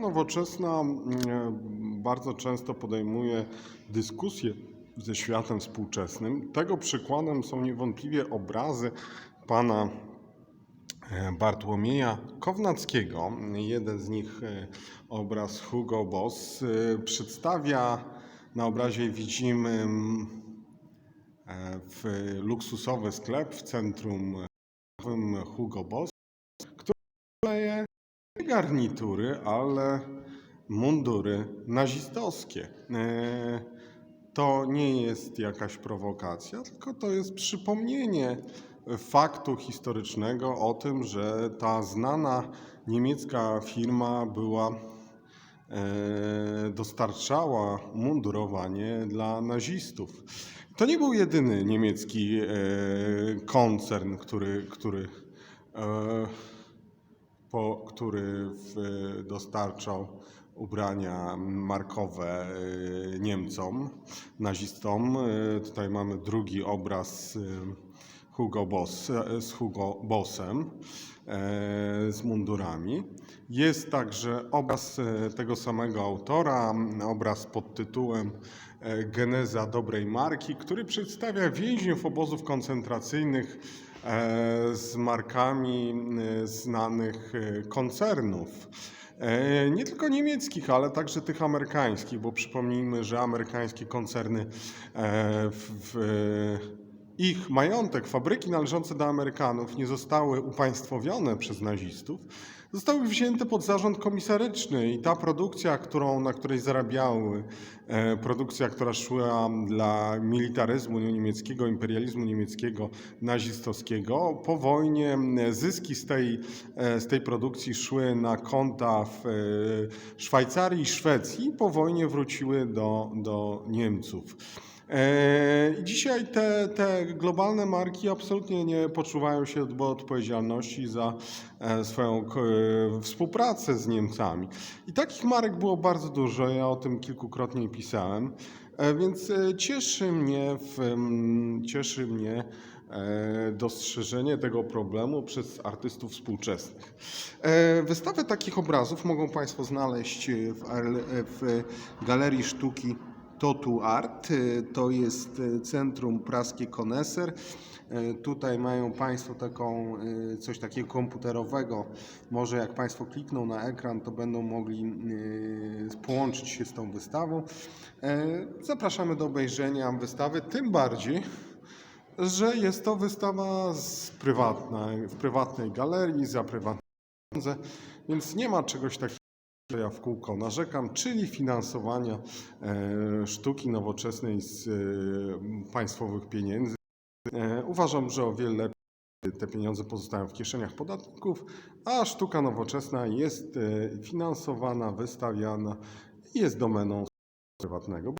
Nowoczesna mm, bardzo często podejmuje dyskusje ze światem współczesnym. Tego przykładem są niewątpliwie obrazy pana e, Bartłomieja Kownackiego. Jeden z nich, e, obraz Hugo Boss, e, przedstawia, na obrazie widzimy mm, e, w luksusowy sklep w centrum e, Hugo Boss, który nie garnitury, ale mundury nazistowskie. E, To nie jest jakaś prowokacja, tylko to jest przypomnienie faktu historycznego o tym, że ta znana niemiecka firma była e, dostarczała mundurowanie dla nazistów. To nie był jedyny niemiecki e, koncern, który, który który dostarczał ubrania markowe y, Niemcom, nazistom. Y, Tutaj mamy drugi obraz y, Hugo Boss, z Hugo Bossem, z mundurami. Jest także obraz tego samego autora, obraz pod tytułem Geneza dobrej marki, który przedstawia więźniów obozów koncentracyjnych z markami e, znanych e, koncernów. E, Nie tylko niemieckich, ale także tych amerykańskich, bo przypomnijmy, że amerykańskie koncerny e, w, w ich majątek, fabryki należące do Amerykanów nie zostały upaństwowione przez nazistów, zostały wzięte pod zarząd komisaryczny i ta produkcja, którą, na której zarabiały, e, produkcja, która szła dla militaryzmu niemieckiego, imperializmu niemieckiego, nazistowskiego, po wojnie m, zyski z tej, e, z tej produkcji szły na konta w e, Szwajcarii i Szwecji, po wojnie wróciły do, do Niemców. E, dzisiaj te, te globalne marki absolutnie nie poczuwają się do odpowiedzialności za e, swoją e, współpracę z Niemcami. I takich marek było bardzo dużo, ja o tym kilkukrotnie pisałem, więc cieszy mnie, w, cieszy mnie dostrzeżenie tego problemu przez artystów współczesnych. Wystawę takich obrazów mogą Państwo znaleźć w, w Galerii Sztuki Totu Art. Y, To jest y, Centrum Praskie Koneser. Y, Tutaj mają Państwo taką, coś takiego komputerowego. Może jak Państwo klikną na ekran, to będą mogli połączyć się z tą wystawą. Zapraszamy do obejrzenia wystawy, tym bardziej, że jest to wystawa z prywatnej, w prywatnej galerii, za prywatne pieniądze, więc nie ma czegoś takiego że ja w kółko narzekam, czyli finansowania e, sztuki nowoczesnej z e, państwowych pieniędzy. E, uważam, że o wiele lepiej te pieniądze pozostają w kieszeniach podatników, a sztuka nowoczesna jest finansowana, wystawiana i jest domeną prywatnego.